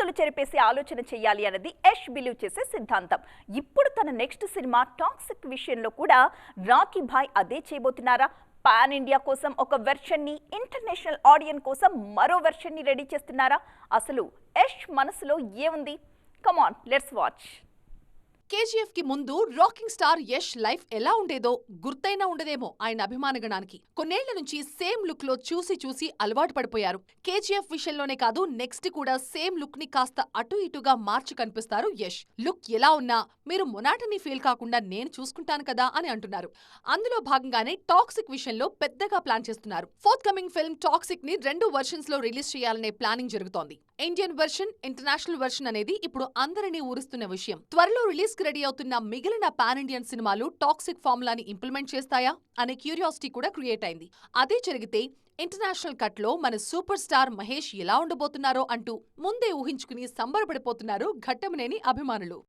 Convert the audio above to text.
ఇబ్బందులు చెరిపేసి ఆలోచన చేయాలి అన్నది యష్ బిలీవ్ చేసే సిద్ధాంతం. ఇప్పుడు తన నెక్స్ట్ సినిమా టాక్సిక్ విషయంలో కూడా రాకీ భాయ్ అదే చేయబోతున్నారా? పాన్ ఇండియా కోసం ఒక వెర్షన్ని ఇంటర్నేషనల్ ఆడియన్ కోసం మరో వెర్షన్ని రెడీ చేస్తున్నారా? అసలు యష్ మనసులో ఏముంది? కమాన్ లెట్స్ వాచ్ కేజీఎఫ్కి ముందు రాకింగ్ స్టార్ యష్ లైఫ్ ఎలా ఉండేదో గుర్తైనా ఉండదేమో ఆయన అభిమానగణానికి. కొన్నేళ్ళ నుంచి సేమ్ లుక్లో చూసి చూసి అలవాటు పడిపోయారు. కేజీఎఫ్ విషయంలోనే కాదు నెక్స్ట్ కూడా సేమ్ లుక్ని కాస్త అటు ఇటుగా మార్చి కనిపిస్తారు యష్. లుక్ ఎలా ఉన్నా మీరు మొనాటని ఫీల్ కాకుండా నేను చూసుకుంటాను కదా అని అంటున్నారు. అందులో భాగంగానే టాక్సిక్ విషయంలో పెద్దగా ప్లాన్ చేస్తున్నారు. ఫోర్త్ కమింగ్ ఫిల్మ్ టాక్సిక్ని రెండు వర్షన్స్లో రిలీజ్ చేయాలనే ప్లానింగ్ జరుగుతోంది. ఇండియన్ వెర్షన్ ఇంటర్నేషనల్ వెర్షన్ అనేది ఇప్పుడు అందరినీ ఊరిస్తున్న విషయం. త్వరలో రిలీజ్కి రెడీ అవుతున్న మిగిలిన పాన్ ఇండియన్ సినిమాలు టాక్సిక్ ఫార్ములాని ఇంప్లిమెంట్ చేస్తాయా అనే క్యూరియాసిటీ కూడా క్రియేట్ అయింది. అదే జరిగితే ఇంటర్నేషనల్ కట్లో మన సూపర్ స్టార్ మహేష్ ఎలా ఉండబోతున్నారో అంటూ ముందే ఊహించుకుని సంబరపడిపోతున్నారు ఘట్టమనేని అభిమానులు.